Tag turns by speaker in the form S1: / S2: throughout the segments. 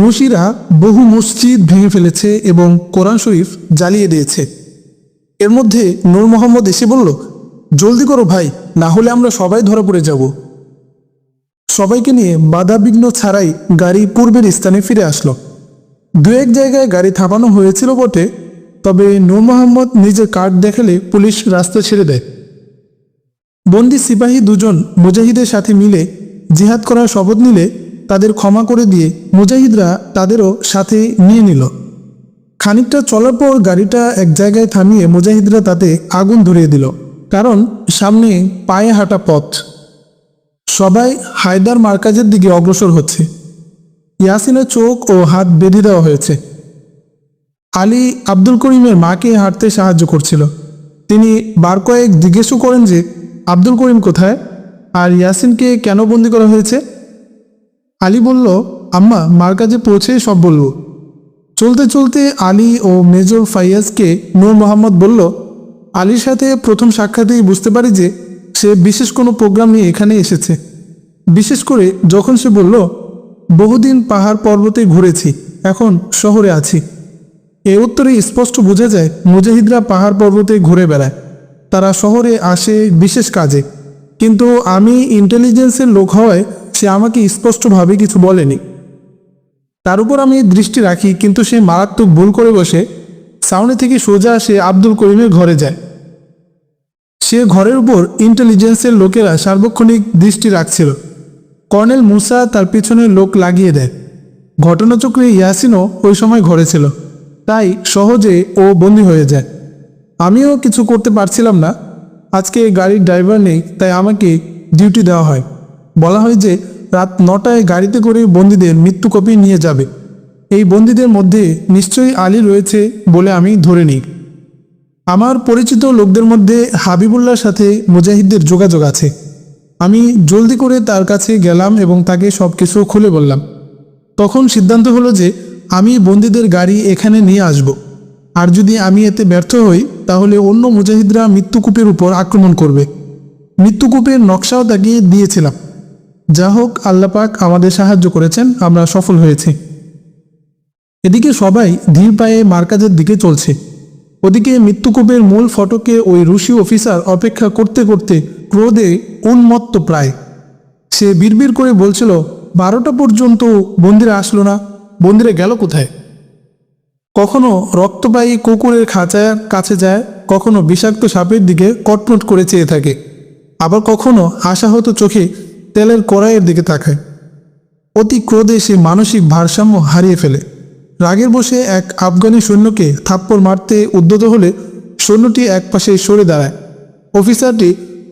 S1: রুশিরা বহু মসজিদ ভেঙে ফেলেছে এবং কোরআন শরীফ জ্বালিয়ে দিয়েছে। এর মধ্যে নূর মোহাম্মদ এসে বলল, জলদি করো ভাই, না হলে আমরা সবাই ধরা পড়ে যাব। সবাইকে নিয়ে বাধা বিঘ্ন ছাড়াই গাড়ি পূর্বের স্থানে ফিরে আসলো। দু এক জায়গায় গাড়ি থামানো হয়েছিল বটে, তবে নূর মোহাম্মদ নিজের কার্ড দেখালে পুলিশ রাস্তা ছেড়ে দেয়। বন্দি সিপাহী দুজন মুজাহিদের সাথে মিলে জিহাদ করার শপথ নিলে তাদের ক্ষমা করে দিয়ে মুজাহিদরা তাদেরও সাথে নিয়ে নিল। খানিকটা চলার পর গাড়িটা এক জায়গায় থামিয়ে মুজাহিদরা তাতে আগুন ধরিয়ে দিল, কারণ সামনে পায়ে হাঁটা পথ। সবাই হায়দার মার্কাজের দিকে অগ্রসর হচ্ছে। ইয়াসিনের চোখ ও হাত বেঁধে দেওয়া হয়েছে। আলী আব্দুল করিমের মাকে হাঁটতে সাহায্য করছিল। তিনি বার কয়েক জিজ্ঞেসও করেন যে, আব্দুল করিম কোথায়? আর ইয়াসিনকে কেন বন্দি করা হয়েছে? আলী বলল, আম্মা, মার কাছে পৌঁছে সব বলব। চলতে চলতে আলী ও মেজর ফাইয়াজকে নূর মোহাম্মদ বলল, আলীর সাথে প্রথম সাক্ষাতেই বুঝতে পারি যে সে বিশেষ কোনো প্রোগ্রাম নিয়ে এখানে এসেছে। বিশেষ করে যখন সে বলল, বহুদিন পাহাড় পর্বতে ঘুরেছি, এখন শহরে আছি। এ উত্তরে স্পষ্ট বোঝা যায়, মুজাহিদরা পাহাড় পর্বতে ঘুরে বেড়ায়। তারা শহরে আসে বিশেষ কাজে। কিন্তু আমি ইন্টেলিজেন্সের লোক হওয়ায় সে আমাকে স্পষ্টভাবে কিছু বলেনি। তার উপর আমি দৃষ্টি রাখি, কিন্তু সে মারাত্মক ভুল করে বসে। সাউন্ডে থেকে সোজা সে আব্দুল করিমের ঘরে যায়। সে ঘরের উপর ইন্টেলিজেন্সের লোকেরা সার্বক্ষণিক দৃষ্টি রাখছিল। কর্নেল মুসা তার পিছনে লোক লাগিয়ে দেয়। ঘটনাচক্রে ইয়াসিনও ওই সময় ঘরে ছিল। তাই সহজে ও বন্দি হয়ে যায়। আমিও কিছু করতে পারছিলাম না। আজকে গাড়ির ড্রাইভার নেই, তাই আমাকে ডিউটি দেওয়া হয়। বলা হয় যে রাত নটায় গাড়িতে করে বন্দীদের মৃত্যু কপি নিয়ে যাবে। এই বন্দীদের মধ্যে নিশ্চয়ই আলী রয়েছে বলে আমি ধরে নিই। আমার পরিচিত লোকদের মধ্যে হাবিবুল্লাহর সাথে মুজাহিদদের যোগাযোগ আছে। আমি জলদি করে তার কাছে গেলাম এবং তাকে সব কিছু খুলে বললাম। তখন সিদ্ধান্ত হলো যে আমি বন্দীদের গাড়ি এখানে নিয়ে আসব। আর যদি আমি এতে ব্যর্থ হই, তাহলে অন্য মুজাহিদরা মৃত্যুকূপের উপর আক্রমণ করবে। মৃত্যুকূপের নকশাও তাকে দিয়েছিলাম। যা হোক আল্লাপাক আমাদের সাহায্য করেছেন, আমরা সফল হয়েছি। এদিকে সবাই ধীর পায়ে মার্কাজের দিকে চলছে। ওদিকে মৃত্যুকূপের মূল ফটকে ওই রুশি অফিসার অপেক্ষা করতে করতে ক্রোধে উন্মত্ত প্রায়। সে বিড়বিড় করে বলছিল, বারোটা পর্যন্ত বন্দিরা আসলো না, বন্দিরা গেল কোথায়? কখনো রক্তবাহী কুকুরের খাঁচার কাছে যায়, কখনো বিষাক্ত সাপের দিকে কটমট করে চেয়ে থাকে। আবার কখনো আশাহত চোখে তেলের কড়াইয়ের দিকে তাকায়। অতি ক্রোধে সে মানসিক ভারসাম্য হারিয়ে ফেলে। রাগের বসে এক আফগানি সৈন্যকে থাপ্পড় মারতে উদ্যত হলে সৈন্যটি একপাশে সরে দাঁড়ায়। অফিসারটি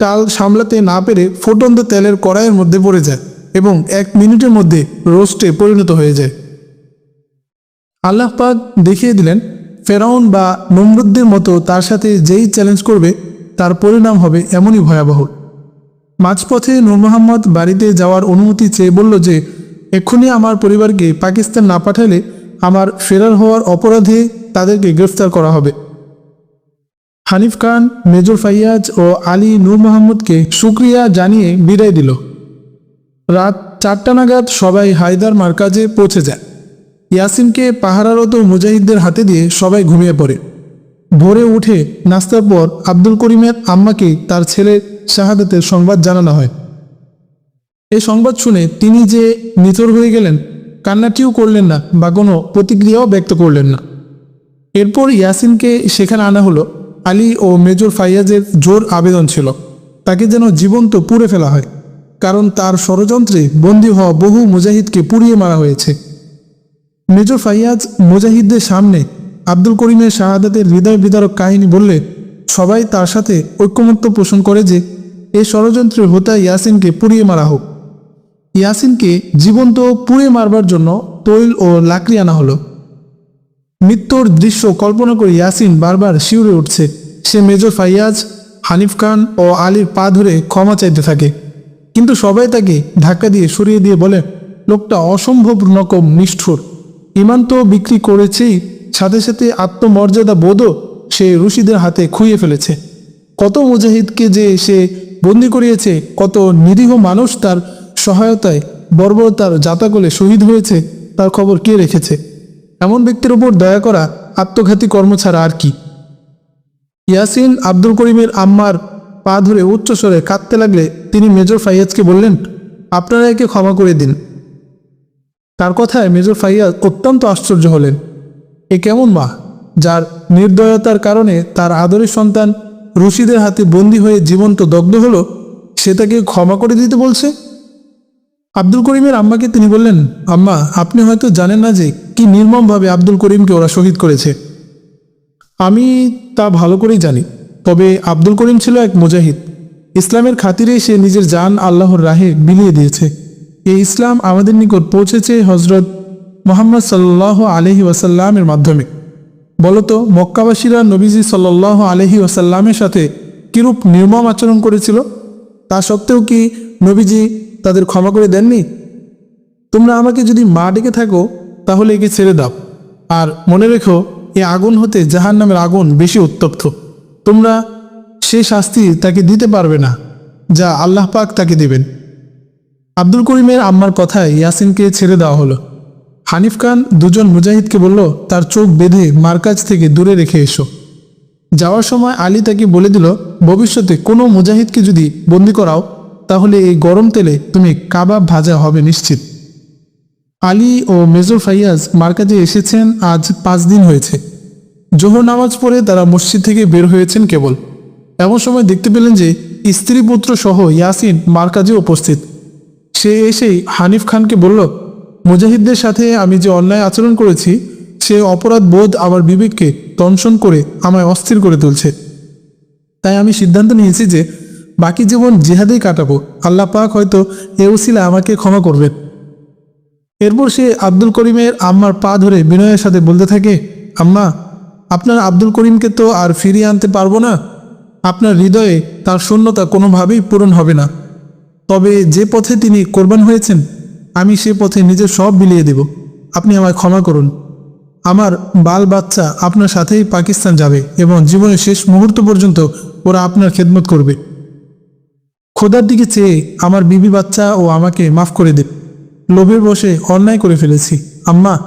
S1: টাল সামলাতে না পেরে ফুটন্ত তেলের কড়াইয়ের মধ্যে পড়ে যায় এবং এক মিনিটের মধ্যে রোস্টে পরিণত হয়ে যায়। আল্লাহ পাক দেখিয়ে দিলেন, ফেরাউন বা নমরুদ্দের মতো তার সাথে যেই চ্যালেঞ্জ করবে, তার পরিণাম হবে এমনই ভয়াবহ। মাঝপথে নূর মোহাম্মদ বাড়িতে যাওয়ার অনুমতি চেয়ে বলল যে, এক্ষুনি আমার পরিবারকে পাকিস্তান না পাঠালে আমার ফেরার হওয়ার অপরাধে তাদেরকে গ্রেফতার করা হবে। হানিফ খান, মেজর ফাইয়াজ ও আলী নূর মোহাম্মদকে শুক্রিয়া জানিয়ে বিদায় দিল। রাত চারটা নাগাদ সবাই হায়দার মার্কাজে পৌঁছে যায়। ইয়াসিনকে পাহারারত মুজাহিদদের হাতে দিয়ে সবাই ঘুমিয়ে পড়ে। ভোরে উঠে নাস্তার পর আব্দুল করিমের আম্মাকে তার ছেলে শাহাদাতের সংবাদ জানানো হয়। এই সংবাদ শুনে তিনি যে নিথর হয়ে গেলেন, কান্নাটিও করলেন না বা কোনো প্রতিক্রিয়াও ব্যক্ত করলেন না। এরপর ইয়াসিনকে সেখানে আনা হলো। আলী ও মেজর ফাইয়াজের জোর আবেদন ছিল। তাকে যেন জীবন্ত পুড়ে ফেলা হয়। কারণ তার ষড়যন্ত্রে বন্দী হওয়া বহু মুজাহিদকে পুড়িয়ে মারা হয়েছে। মেজর ফাইয়াজ মুজাহিদদের সামনে আব্দুল করিমের শাহাদাতের হৃদয় বিদারক কাহিনী বললে সবাই তার সাথে ঐক্যমত্য পোষণ করে যে এই ষড়যন্ত্রের হোতা ইয়াসিনকে পুড়িয়ে মারা হোক। ইয়াসিনকে জীবন্ত পুড়ে মারবার জন্য তৈল ও লাকড়ি আনা হলো। মৃত্যুর দৃশ্য কল্পনা করে ইয়াসিন বারবার শিউরে উঠছে। সে মেজর ফাইয়াজ, হানিফ খান ও আলীর পা ধরে ক্ষমা চাইতে থাকে। কিন্তু সবাই তাকে ধাক্কা দিয়ে সরিয়ে দিয়ে বলে, লোকটা অসম্ভব রকম নিষ্ঠুর। ইমান তো বিক্রি করেছেই, সাথে সাথে আত্মমর্যাদা বোধও সে রুশিদের হাতে খুইয়ে ফেলেছে। কত মুজাহিদকে যে সে বন্দি করিয়েছে, কত নিরীহ মানুষ তার সহায়তায় বর্বরতার জাতাকলে শহীদ হয়েছে, তার খবর কে রেখেছে? এমন ব্যক্তির উপর দয়া করা আত্মঘাতী কর্ম ছাড়া আর কি? ইয়াসিন আব্দুল করিমের আম্মার পা ধরে উচ্চস্বরে কাঁদতে লাগলে তিনি মেজর ফাইয়াজকে বললেন, আপনারা একে ক্ষমা করে দিন। তার কথায় মেজর ফাইয়াজ অত্যন্ত আশ্চর্য হলেন। এ কেমন মা, যার নির্দয়তার কারণে তার আদরের সন্তান রশিদের হাতে বন্দী হয়ে জীবন্ত দগ্ধ হলো, সে তাকে ক্ষমা করে দিতে বলছে। আব্দুল করিমের আম্মাকে তিনি বললেন, আম্মা, আপনি হয়তো জানেন না যে কি নির্মমভাবে আব্দুল করিমকে ওরা শহীদ করেছে। আমি তা ভালো করেই জানি, তবে আব্দুল করিম ছিল এক মুজাহিদ। ইসলামের খাতিরে সে নিজের জান আল্লাহর রাহে বিলিয়ে দিয়েছে। এই ইসলাম আমাদের নিকট পৌঁছেছে হজরত মোহাম্মদ সাল্লাহ আলহি ওয়াসাল্লামের মাধ্যমে। বলতো, মক্কাবাসীরা নবীজি সাল্লাহ আলহি ওয়াসাল্লামের সাথে কিরূপ নির্মম আচরণ করেছিল? তা সত্ত্বেও কি নবীজি তাদের ক্ষমা করে দেননি? তোমরা আমাকে যদি মা ডেকে থাকো, তাহলে একে ছেড়ে দাও। আর মনে রেখো, এ আগুন হতে জাহান নামের আগুন বেশি উত্তপ্ত। তোমরা সে শাস্তি তাকে দিতে পারবে না, যা আল্লাহ পাক তাকে দেবেন। আব্দুল করিমের আম্মার কথায় ইয়াসিনকে ছেড়ে দেওয়া হলো। হানিফ খান দুজন মুজাহিদকে বলল, তার চোখ বেঁধে মার্কাজ থেকে দূরে রেখে এসো। যাওয়ার সময় আলী তাকে বলে দিল, ভবিষ্যতে কোনো মুজাহিদকে যদি বন্দি করাও, তাহলে এই গরম তেলে তুমি কাবাব ভাজা হবে নিশ্চিত। আলী ও মেজর ফাইয়াজ মার্কাজে এসেছেন, আজ পাঁচ দিন হয়েছে। জোহর নামাজ পড়ে তারা মসজিদ থেকে বের হয়েছেন কেবল। এমন সময় দেখতে পেলেন যে, স্ত্রী পুত্র সহ ইয়াসিন মার্কাজে উপস্থিত। সে এসেই হানিফ খানকে বলল মুজাহিদদের সাথে আমি যে অন্যায় আচরণ করেছি, সে অপরাধ বোধ আমার বিবেককে দংশন করে আমায় অস্থির করে তুলছে। তাই আমি সিদ্ধান্ত নিয়েছি যে বাকি জীবন জিহাদেই কাটাবো। আল্লাহ পাক হয়তো এ উসিলা আমাকে ক্ষমা করবেন। এরপর সে আব্দুল করিমের আম্মার পা ধরে বিনয়ের সাথে বলতে থাকে, আম্মা, আপনার আব্দুল করিমকে তো আর ফিরিয়ে আনতে পারব না। আপনার হৃদয়ে তার শূন্যতা কোনোভাবেই পূরণ হবে না। তবে যে পথে তিনি কোরবান হয়েছেন আমি সে পথে নিজের সব বিলিয়ে দেব। আপনি আমায় ক্ষমা করুন। আমার বাল বাচ্চা আপনার সাথেই পাকিস্তান যাবে এবং জীবনের শেষ মুহূর্ত পর্যন্ত ওরা আপনার খেদমত করবে। খোদার দিকে চেয়ে আমার বিবি বাচ্চা ও আমাকে মাফ করে দেব লোভের বসে অন্যায় করে ফেলেছি। আম্মা,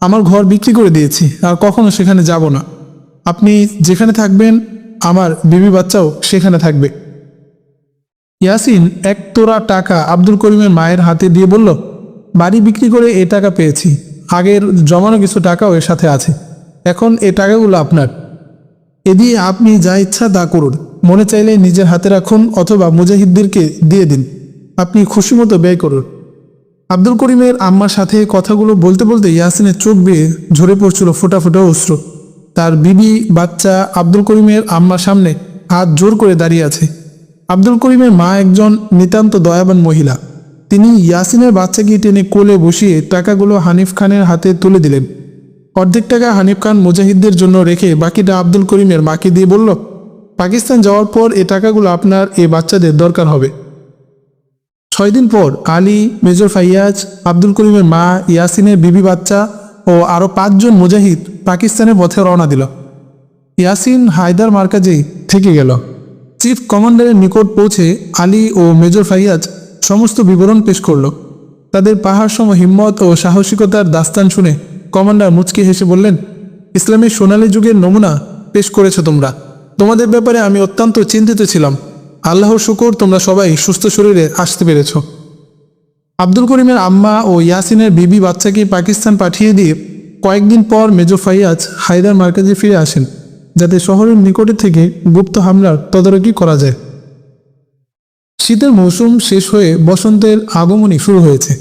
S1: আমার ঘর বিক্রি করে দিয়েছি, আর কখনো সেখানে যাব না। আপনি যেখানে থাকবেন, আমার বিবি বাচ্চাও সেখানে থাকবে। ইয়াসিন এক তোরা টাকা আব্দুল করিমের মায়ের হাতে দিয়ে বলল, বাড়ি বিক্রি করে এ টাকা পেয়েছি। আগের জমানো কিছু টাকাও এর সাথে আছে। এখন এ টাকাগুলো আপনার এ দিয়ে আপনি যা ইচ্ছা তা করুন। মনে চাইলে নিজের হাতে রাখুন অথবা মুজাহিদদেরকে দিয়ে দিন। আপনি খুশি মতো ব্যয় করুন। আব্দুল করিমের আম্মার সাথে কথাগুলো বলতে বলতে ইয়াসিনের চোখ বেয়ে ঝরে পড়ছিল ফোটা ফোটা অস্ত্র তার বিবি বাচ্চা আব্দুল করিমের আম্মার সামনে হাত জোর করে দাঁড়িয়ে আছে। আব্দুল করিমের মা একজন নিতান্ত দয়াবান মহিলা। তিনি ইয়াসিনের বাচ্চাকে টেনে কোলে বসিয়ে টাকাগুলো হানিফ খানের হাতে তুলে দিলেন। অর্ধেক টাকা হানিফ খান মুজাহিদদের জন্য রেখে বাকিটা আব্দুল করিমের মাকে দিয়ে বলল, পাকিস্তান যাওয়ার পর এ টাকাগুলো আপনার এ বাচ্চাদের দরকার হবে। ছয় দিন পর আলী, মেজর ফাইয়াজ, আব্দুল করিমের মা, ইয়াসিনের বিবি বাচ্চা ও আরও পাঁচজন মুজাহিদ পাকিস্তানের পথে রওনা দিল। ইয়াসিন হায়দার মার্কাজেই থেকে গেল। চিফ কমান্ডারের নিকট পৌঁছে আলী ও মেজর ফাইয়াজ সমস্ত বিবরণ পেশ করল। তাদের পাহাড় সম হিম্মত ও সাহসিকতার দাস্তান শুনে কমান্ডার মুচকি হেসে বললেন, ইসলামের সোনালী যুগের নমুনা পেশ করেছ তোমরা। তোমাদের ব্যাপারে আমি অত্যন্ত চিন্তিত ছিলাম। আল্লাহর শুকর, তোমরা সবাই সুস্থ শরীরে আসতে পেরেছ। আব্দুল করিমের আম্মা ও ইয়াসিনের বিবি বাচ্চাকে পাকিস্তান পাঠিয়ে দিয়ে কয়েকদিন পর মেজর ফাইয়াজ হায়দার মার্কাজে ফিরে আসেন। যাতে শহরের নিকটে থেকে গুপ্ত হামলার তদারকি করা যায়। শীতের মৌসুম শেষ হয়ে বসন্তের আগমনী শুরু হয়েছে।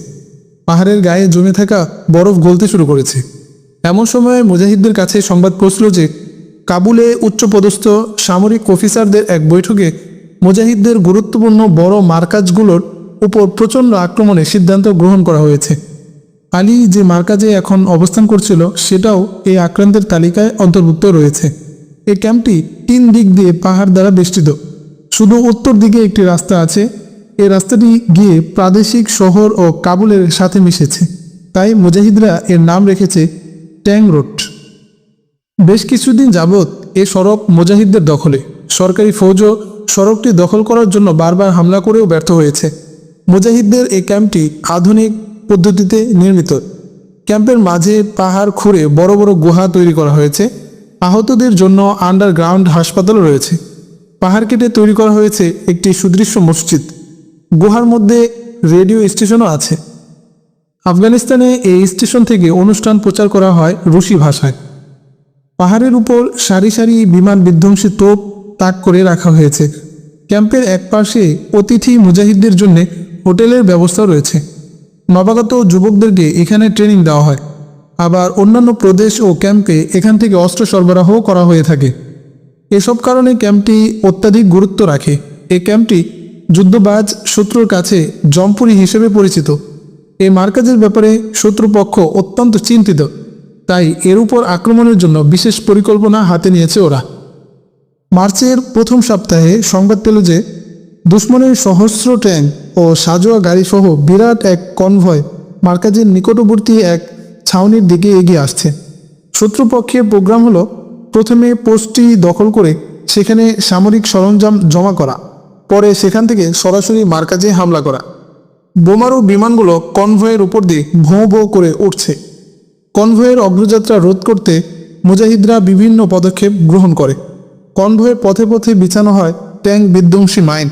S1: পাহাড়ের গায়ে জমে থাকা বরফ গলতে শুরু করেছে। এমন সময় মুজাহিদদের কাছে সংবাদ পৌঁছল যে, কাবুলে উচ্চপদস্থ সামরিক অফিসারদের এক বৈঠকে মুজাহিদদের গুরুত্বপূর্ণ বড় মার্কাজগুলোর উপর প্রচণ্ড আক্রমণের সিদ্ধান্ত গ্রহণ করা হয়েছে। আলী যে মার্কাজে এখন অবস্থান করছিল, সেটাও এই আক্রান্তের তালিকায় অন্তর্ভুক্ত রয়েছে। এই ক্যাম্পটি তিন দিক দিয়ে পাহাড় দ্বারা বেষ্টিত। শুধু উত্তর দিকে একটি রাস্তা আছে। এই রাস্তাটি গিয়ে প্রাদেশিক শহর ও কাবুলের সাথে মিশেছে। তাই মুজাহিদরা এর নাম রেখেছে ট্যাং রোড। বেশ কিছুদিন যাবৎ এ সড়ক মুজাহিদদের দখলে। সরকারি ফৌজও সড়কটি দখল করার জন্য বারবার হামলা করেও ব্যর্থ হয়েছে। মুজাহিদদের এই ক্যাম্পটি আধুনিক পদ্ধতিতে নির্মিত। ক্যাম্পের মাঝে পাহাড় খুঁড়ে বড় বড় গুহা তৈরি করা হয়েছে। আহতদের জন্য আন্ডারগ্রাউন্ড হাসপাতালও রয়েছে। পাহাড় কেটে তৈরি করা হয়েছে একটি সুদৃশ্য মসজিদ। গুহার মধ্যে রেডিও স্টেশনও আছে। আফগানিস্তানে এই স্টেশন থেকে অনুষ্ঠান প্রচার করা হয় রুশি ভাষায়। পাহাড়ের উপর সারি সারি বিমান বিধ্বংসী তোপ তাক করে রাখা হয়েছে। ক্যাম্পের এক পাশে অতিথি মুজাহিদদের জন্য হোটেলের ব্যবস্থাও রয়েছে। নবাগত যুবকদেরকে এখানে ট্রেনিং দেওয়া হয়। আবার অন্যান্য প্রদেশ ও ক্যাম্পে এখান থেকে অস্ত্র সরবরাহ করা হয়ে থাকে। এসব কারণে ক্যাম্পটি অত্যাধিক গুরুত্ব রাখে। এই ক্যাম্পটি যুদ্ধবাজ শত্রুর কাছে জম্পুরি হিসেবে পরিচিত। এই মার্কাজের ব্যাপারে শত্রুপক্ষ অত্যন্ত চিন্তিত। তাই এর উপর আক্রমণের জন্য বিশেষ পরিকল্পনা হাতে নিয়েছে ওরা। মার্চের প্রথম সপ্তাহে সংবাদ পেল যে দুশ্মনের সহস্র ট্যাঙ্ক ও সাজোয়া গাড়িসহ বিরাট এক কনভয় মার্কাজের নিকটবর্তী এক ছাউনির দিকে এগিয়ে আসছে। শত্রুপক্ষের প্রোগ্রাম হলো প্রথমে পোস্টটি দখল করে সেখানে সামরিক সরঞ্জাম জমা করা, পরে সেখান থেকে সরাসরি মার্কাজে হামলা করা। বোমারু বিমানগুলো কনভয়ের উপর দিয়ে ভোঁ ভোঁ করে উঠছে। কনভয়ের অগ্রযাত্রা রোধ করতে মুজাহিদরা বিভিন্ন পদক্ষেপ গ্রহণ করে। কনভয়ের পথে পথে বিছানো হয় ট্যাঙ্ক বিধ্বংসী মাইন।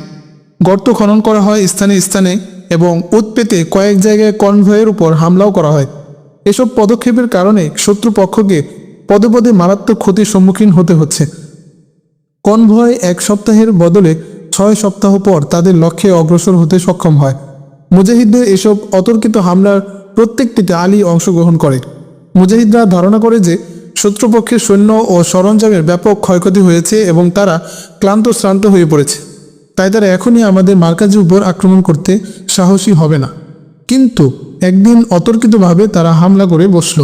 S1: গর্ত খনন করা হয় স্থানে স্থানে এবং উৎপেতে কয়েক জায়গায় কনভয়ের উপর হামলাও করা হয়। এসব পদক্ষেপের কারণে শত্রুপক্ষকে পদে পদে মারাত্মক ক্ষতির সম্মুখীন হতে হচ্ছে। কনভয় এক সপ্তাহের বদলে ছয় সপ্তাহ পর তাদের লক্ষ্যে অগ্রসর হতে সক্ষম হয়। মুজাহিদদের এসব অতর্কিত হামলার প্রত্যেকটিতে আলী অংশগ্রহণ করে। মুজাহিদরা ধারণা করে যে, শত্রুপক্ষের সৈন্য ও সরঞ্জামের ব্যাপক ক্ষয়ক্ষতি হয়েছে এবং তারা ক্লান্ত শ্রান্ত হয়ে পড়েছে। তাই তারা এখনই আমাদের মার্কাজের উপর আক্রমণ করতে সাহসী হবে না। কিন্তু একদিন অতর্কিতভাবে তারা হামলা করে বসল।